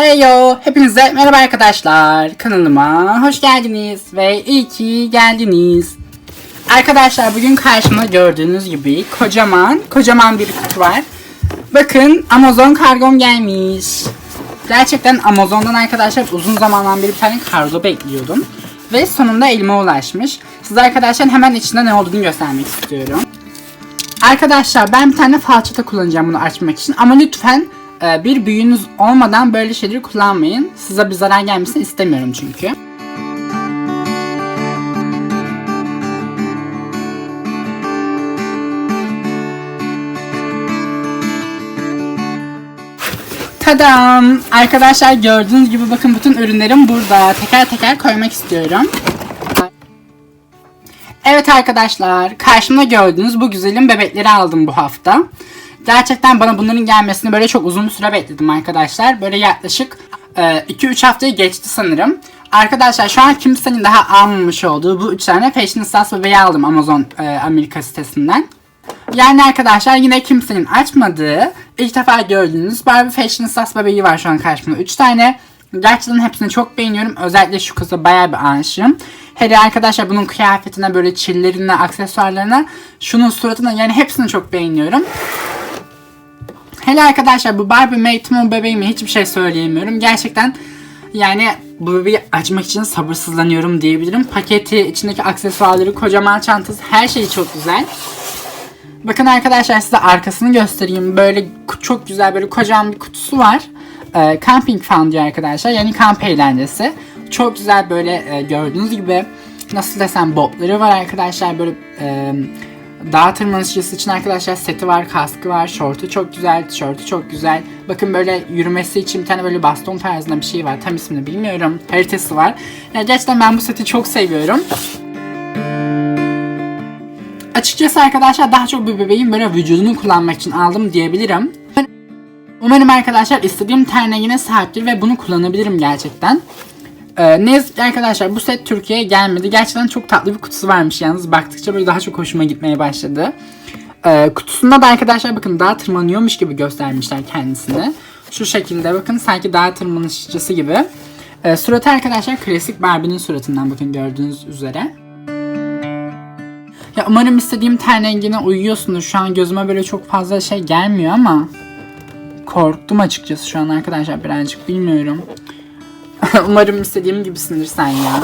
Hey yo! Hepinize merhaba arkadaşlar. Kanalıma hoş geldiniz ve iyi ki geldiniz. Arkadaşlar bugün karşımda gördüğünüz gibi kocaman kocaman bir kutu var. Bakın Amazon kargom gelmiş. Gerçekten Amazon'dan arkadaşlar uzun zamandan beri bir tane kargo bekliyordum. Ve sonunda elime ulaşmış. Size arkadaşlar hemen içinde ne olduğunu göstermek istiyorum. Arkadaşlar ben bir tane falçata kullanacağım bunu açmak için ama lütfen e, bir büyüğünüz olmadan böyle şeyleri kullanmayın. Size bir zarar gelmesini istemiyorum çünkü. Tadam! Arkadaşlar gördüğünüz gibi bakın bütün ürünlerim burada. Teker teker koymak istiyorum. Evet arkadaşlar, karşımda gördüğünüz bu güzelim bebekleri aldım bu hafta. Gerçekten bana bunların gelmesini böyle çok uzun süre bekledim arkadaşlar. Böyle yaklaşık 2-3 haftayı geçti sanırım. Arkadaşlar şu an kimsenin daha almamış olduğu bu 3 tane Fashion Stars bebeği aldım Amazon e, Amerika sitesinden. Yani arkadaşlar yine kimsenin açmadığı, ilk defa gördüğünüz Barbie Fashion Stars bebeği var şu an karşımda 3 tane. Gerçekten hepsini çok beğeniyorum. Özellikle şu kıza bayağı bir aşığım. Hele arkadaşlar bunun kıyafetine böyle çillerine, aksesuarlarına, şunun suratına yani hepsini çok beğeniyorum. Hele arkadaşlar bu Barbie Maytimo bebeğime hiçbir şey söyleyemiyorum. Gerçekten yani bu bebeği açmak için sabırsızlanıyorum diyebilirim. Paketi, içindeki aksesuarları, kocaman çantası her şeyi çok güzel. Bakın arkadaşlar size arkasını göstereyim. Böyle çok güzel böyle kocaman bir kutusu var. Ee, camping fan diyor arkadaşlar. Yani kamp eğlencesi. Çok güzel böyle e, gördüğünüz gibi nasıl desem botları var arkadaşlar. Böyle e, dağ tırmanışçısı için arkadaşlar seti var, kaskı var, şortu çok güzel, tişörtü çok güzel. Bakın böyle yürümesi için bir tane böyle baston tarzında bir şey var. Tam ismini bilmiyorum. Haritası var. Yani gerçekten ben bu seti çok seviyorum. Açıkçası arkadaşlar daha çok bir bebeğin böyle vücudunu kullanmak için aldım diyebilirim. Umarım arkadaşlar istediğim ten rengine sahiptir ve bunu kullanabilirim gerçekten. Ee, ne yazık ki arkadaşlar bu set Türkiye'ye gelmedi. Gerçekten çok tatlı bir kutusu varmış yalnız. Baktıkça böyle daha çok hoşuma gitmeye başladı. Ee, kutusunda da arkadaşlar bakın daha tırmanıyormuş gibi göstermişler kendisini. Şu şekilde bakın sanki daha tırmanışçısı gibi. Ee, suratı arkadaşlar klasik Barbie'nin suratından bakın gördüğünüz üzere. Ya umarım istediğim ten rengine uyuyorsunuz. Şu an gözüme böyle çok fazla şey gelmiyor ama korktum açıkçası şu an arkadaşlar birazcık bilmiyorum. umarım istediğim gibisindir sen ya.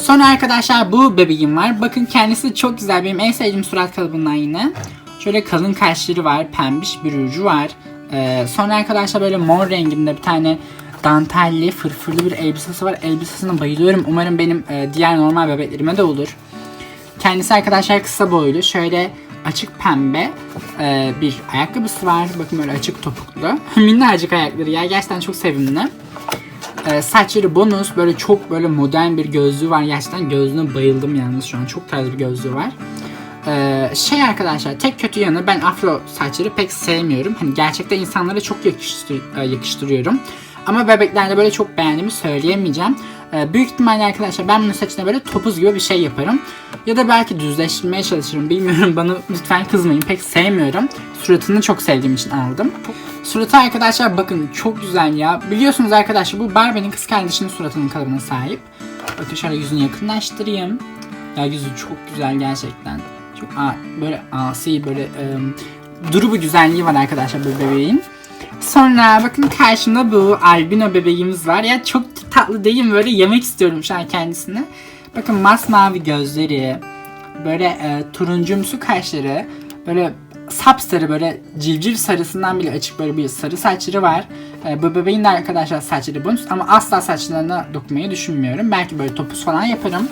Sonra arkadaşlar bu bebeğim var. Bakın kendisi çok güzel. Benim en sevdiğim surat kalıbından yine. Şöyle kalın kaşları var. Pembiş bir ruju var. Ee, sonra arkadaşlar böyle mor renginde bir tane dantelli, fırfırlı bir elbisesi var. Elbisesine bayılıyorum. Umarım benim e, diğer normal bebeklerime de olur. Kendisi arkadaşlar kısa boylu. Şöyle açık pembe e, bir ayakkabısı var. Bakın böyle açık topuklu. Minnacık ayakları ya. Gerçekten çok sevimli. E, saçları bonus. Böyle çok böyle modern bir gözlüğü var. Gerçekten gözlüğüne bayıldım yalnız şu an. Çok tarz bir gözlüğü var. E, şey arkadaşlar tek kötü yanı ben afro saçları pek sevmiyorum. Hani gerçekten insanlara çok yakıştır, e, yakıştırıyorum. Ama bebeklerde böyle çok beğendiğimi söyleyemeyeceğim. Ee, büyük ihtimalle arkadaşlar ben bunun saçına böyle topuz gibi bir şey yaparım. Ya da belki düzleştirmeye çalışırım. Bilmiyorum bana lütfen kızmayın. Pek sevmiyorum. Suratını çok sevdiğim için aldım. Suratı arkadaşlar bakın çok güzel ya. Biliyorsunuz arkadaşlar bu Barbie'nin kız kardeşinin suratının kalıbına sahip. Bakın şöyle yüzünü yakınlaştırayım. Ya yüzü çok güzel gerçekten. Çok böyle asi böyle ım, duru bir güzelliği var arkadaşlar bu bebeğin. Sonra bakın karşımda bu albino bebeğimiz var. Ya çok tatlı değil mi? Böyle yemek istiyorum şu an kendisini. Bakın masmavi gözleri, böyle e, turuncumsu kaşları, böyle sapsarı böyle civciv sarısından bile açık böyle bir sarı saçları var. E, bu bebeğin de arkadaşlar saçları bonus ama asla saçlarına dokunmayı düşünmüyorum. Belki böyle topuz falan yaparım.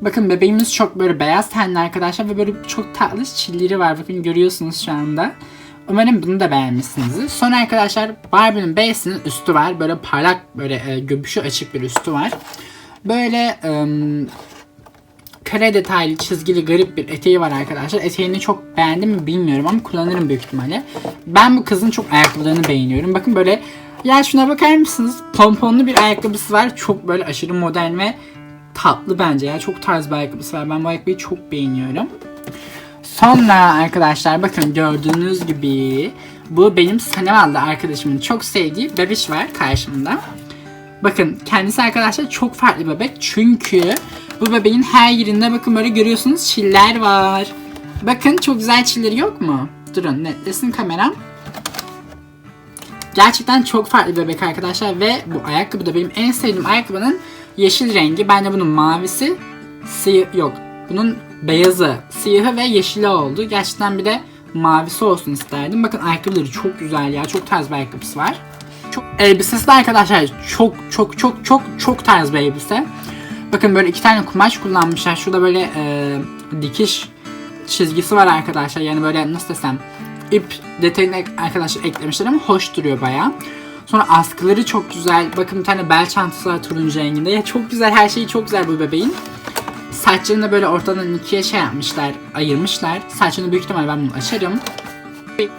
Bakın bebeğimiz çok böyle beyaz tenli arkadaşlar ve böyle çok tatlı çilleri var. Bakın görüyorsunuz şu anda. Umarım bunu da beğenmişsinizdir. Sonra arkadaşlar Barbie'nin B'sinin üstü var. Böyle parlak böyle e, göbüşü açık bir üstü var. Böyle e, kare detaylı çizgili garip bir eteği var arkadaşlar. Eteğini çok beğendim mi bilmiyorum ama kullanırım büyük ihtimalle. Ben bu kızın çok ayakkabılarını beğeniyorum. Bakın böyle ya şuna bakar mısınız? Pomponlu bir ayakkabısı var. Çok böyle aşırı modern ve tatlı bence ya. Çok tarz bir ayakkabısı var. Ben bu ayakkabıyı çok beğeniyorum. Sonra arkadaşlar bakın gördüğünüz gibi Bu benim Saneval'da arkadaşımın çok sevdiği bebiş var karşımda. Bakın kendisi arkadaşlar çok farklı bebek çünkü bu bebeğin her yerinde bakın böyle görüyorsunuz çiller var. Bakın çok güzel çilleri yok mu? Durun netlesin kameram. Gerçekten çok farklı bebek arkadaşlar ve bu ayakkabı da benim en sevdiğim ayakkabının yeşil rengi. Ben de bunun mavisi, siyah yok. Bunun beyazı, siyahı ve yeşili oldu. Gerçekten bir de mavisi olsun isterdim. Bakın ayakkabıları çok güzel ya. Çok tarz bir ayakkabısı var. Çok elbisesi de arkadaşlar çok çok çok çok çok tarz bir elbise. Bakın böyle iki tane kumaş kullanmışlar. Şurada böyle e, dikiş çizgisi var arkadaşlar. Yani böyle nasıl desem ip detayını arkadaşlar eklemişler ama hoş duruyor baya. Sonra askıları çok güzel. Bakın bir tane bel çantası var turuncu renginde. Ya çok güzel her şeyi çok güzel bu bebeğin. Saçlarını böyle ortadan ikiye şey yapmışlar, ayırmışlar. Saçını büyük ihtimalle ben bunu açarım.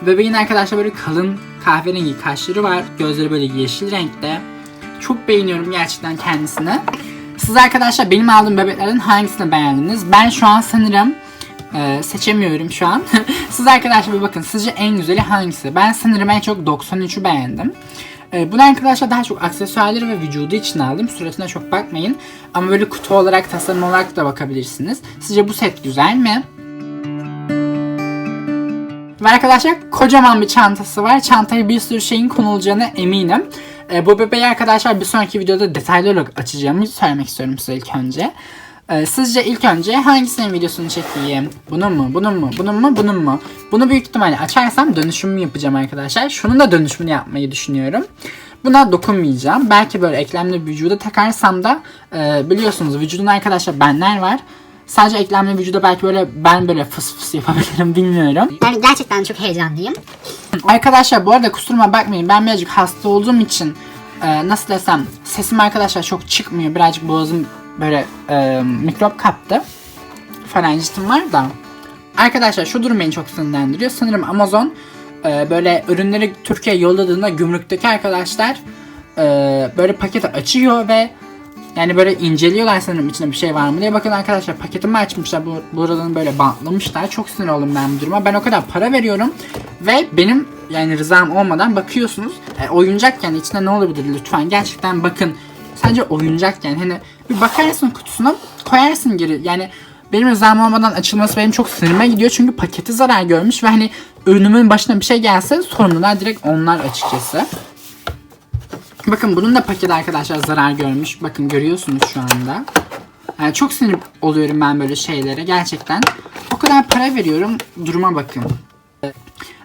Bebeğin arkadaşlar böyle kalın kahverengi kaşları var. Gözleri böyle yeşil renkte. Çok beğeniyorum gerçekten kendisini. Siz arkadaşlar benim aldığım bebeklerden hangisini beğendiniz? Ben şu an sanırım e, seçemiyorum şu an. Siz arkadaşlar bir bakın sizce en güzeli hangisi? Ben sanırım en çok 93'ü beğendim. E, bunu arkadaşlar daha çok aksesuarları ve vücudu için aldım. Suratına çok bakmayın. Ama böyle kutu olarak, tasarım olarak da bakabilirsiniz. Sizce bu set güzel mi? Ve arkadaşlar kocaman bir çantası var. Çantaya bir sürü şeyin konulacağına eminim. E, bu bebeği arkadaşlar bir sonraki videoda detaylı olarak açacağımı söylemek istiyorum size ilk önce. E, sizce ilk önce hangisinin videosunu çekeyim? Bunun mu? Bunun mu? Bunun mu? Bunun mu? Bunu büyük ihtimalle açarsam dönüşümü yapacağım arkadaşlar. Şunun da dönüşümünü yapmayı düşünüyorum. Buna dokunmayacağım. Belki böyle eklemli vücuda takarsam da e, biliyorsunuz vücudun arkadaşlar benler var. Sadece eklemli vücuda belki böyle ben böyle fıs fıs yapabilirim bilmiyorum. Yani gerçekten çok heyecanlıyım. Arkadaşlar bu arada kusuruma bakmayın ben birazcık hasta olduğum için e, nasıl desem sesim arkadaşlar çok çıkmıyor. Birazcık boğazım böyle e, mikrop kaptı. Farenjitim var da. Arkadaşlar şu durum beni çok sinirlendiriyor. Sanırım Amazon e, böyle ürünleri Türkiye'ye yolladığında gümrükteki arkadaşlar e, böyle paketi açıyor ve yani böyle inceliyorlar sanırım içinde bir şey var mı diye. Bakın arkadaşlar paketimi açmışlar. Bu, buradan böyle bantlamışlar. Çok sinir oldum ben bu duruma. Ben o kadar para veriyorum. Ve benim yani rızam olmadan bakıyorsunuz. E, oyuncak yani içinde ne olabilir lütfen. Gerçekten bakın. Sadece oyuncak yani. Hani bir bakarsın kutusuna koyarsın geri. Yani benim rızam olmadan açılması benim çok sinirime gidiyor. Çünkü paketi zarar görmüş ve hani ürünümün başına bir şey gelse sorumlular direkt onlar açıkçası. Bakın bunun da paketi arkadaşlar zarar görmüş. Bakın görüyorsunuz şu anda. Yani çok sinir oluyorum ben böyle şeylere gerçekten. O kadar para veriyorum. Duruma bakın.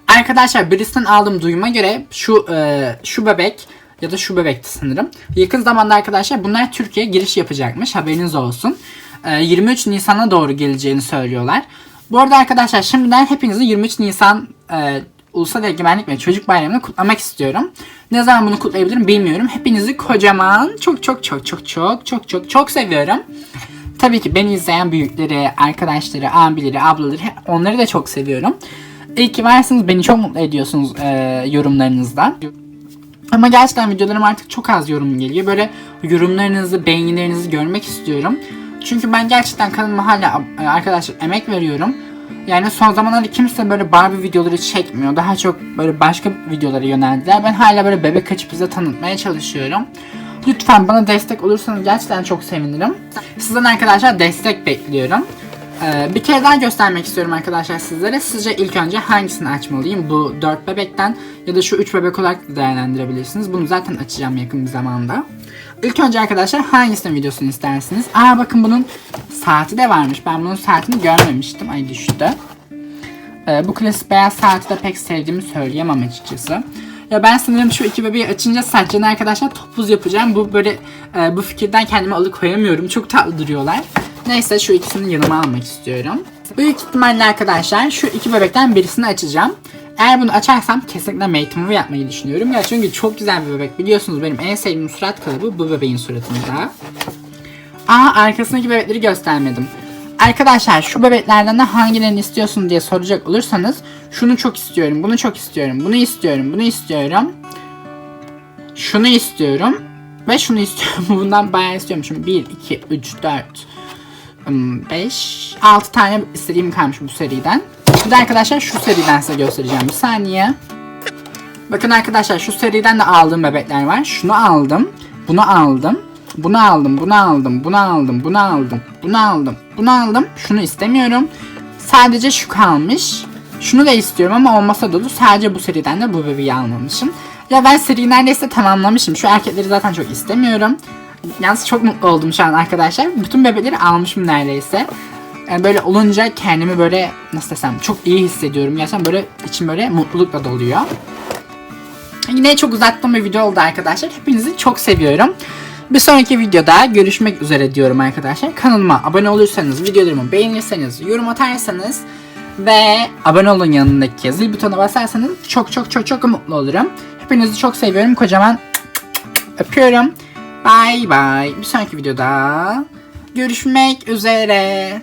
Arkadaşlar birisinden aldığım duyuma göre şu e, şu bebek ya da şu bebekti sanırım. Yakın zamanda arkadaşlar bunlar Türkiye'ye giriş yapacakmış. Haberiniz olsun. E, 23 Nisan'a doğru geleceğini söylüyorlar. Bu arada arkadaşlar şimdiden hepinizi 23 Nisan e, Ulusal Egemenlik ve Çocuk Bayramı'nı kutlamak istiyorum. Ne zaman bunu kutlayabilirim bilmiyorum. Hepinizi kocaman çok çok çok çok çok çok çok çok seviyorum. Tabii ki beni izleyen büyükleri, arkadaşları, abileri, ablaları onları da çok seviyorum. İyi ki varsınız. Beni çok mutlu ediyorsunuz e, yorumlarınızda. Ama gerçekten videolarım artık çok az yorum geliyor. Böyle yorumlarınızı, beğenilerinizi görmek istiyorum. Çünkü ben gerçekten kanalıma hala e, arkadaşlar emek veriyorum. Yani son zamanlarda kimse böyle Barbie videoları çekmiyor. Daha çok böyle başka videolara yöneldiler. Ben hala böyle bebek açıp tanıtmaya çalışıyorum. Lütfen bana destek olursanız gerçekten çok sevinirim. Sizden arkadaşlar destek bekliyorum. Ee, bir kere daha göstermek istiyorum arkadaşlar sizlere. Sizce ilk önce hangisini açmalıyım? Bu 4 bebekten ya da şu 3 bebek olarak da değerlendirebilirsiniz. Bunu zaten açacağım yakın bir zamanda. İlk önce arkadaşlar hangisinin videosunu istersiniz? Aa bakın bunun saati de varmış. Ben bunun saatini görmemiştim. Ay düştü. Ee, bu klasik beyaz saati de pek sevdiğimi söyleyemem açıkçası. Ya ben sanırım şu iki bebeği açınca saçlarını arkadaşlar topuz yapacağım. Bu böyle e, bu fikirden kendimi alıkoyamıyorum. Çok tatlı duruyorlar. Neyse şu ikisini yanıma almak istiyorum. Büyük ihtimalle arkadaşlar şu iki bebekten birisini açacağım. Eğer bunu açarsam kesinlikle move yapmayı düşünüyorum. Ya çünkü çok güzel bir bebek. Biliyorsunuz benim en sevdiğim surat kalıbı bu bebeğin suratında. Aa arkasındaki bebekleri göstermedim. Arkadaşlar şu bebeklerden de hangilerini istiyorsun diye soracak olursanız şunu çok istiyorum, bunu çok istiyorum, bunu istiyorum, bunu istiyorum. Şunu istiyorum ve şunu istiyorum. Bundan bayağı istiyorum. Şimdi 1, 2, 3, 4, 5, 6 tane istediğim kalmış bu seriden. Şimdi arkadaşlar şu seriden size göstereceğim bir saniye. Bakın arkadaşlar şu seriden de aldığım bebekler var. Şunu aldım. Bunu aldım. Bunu aldım, bunu aldım, bunu aldım, bunu aldım, bunu aldım, bunu aldım. Şunu istemiyorum. Sadece şu kalmış. Şunu da istiyorum ama olmasa dolu. Sadece bu seriden de bu bebeği almamışım. Ya ben seriyi neredeyse tamamlamışım. Şu erkekleri zaten çok istemiyorum. Yalnız çok mutlu oldum şu an arkadaşlar. Bütün bebekleri almışım neredeyse. Yani böyle olunca kendimi böyle nasıl desem çok iyi hissediyorum. Gerçekten böyle içim böyle mutlulukla doluyor. Yine çok uzattığım bir video oldu arkadaşlar. Hepinizi çok seviyorum. Bir sonraki videoda görüşmek üzere diyorum arkadaşlar. Kanalıma abone olursanız, videolarımı beğenirseniz, yorum atarsanız ve abone olun yanındaki zil butonuna basarsanız çok çok çok çok mutlu olurum. Hepinizi çok seviyorum. Kocaman öpüyorum. Bay bay. Bir sonraki videoda görüşmek üzere.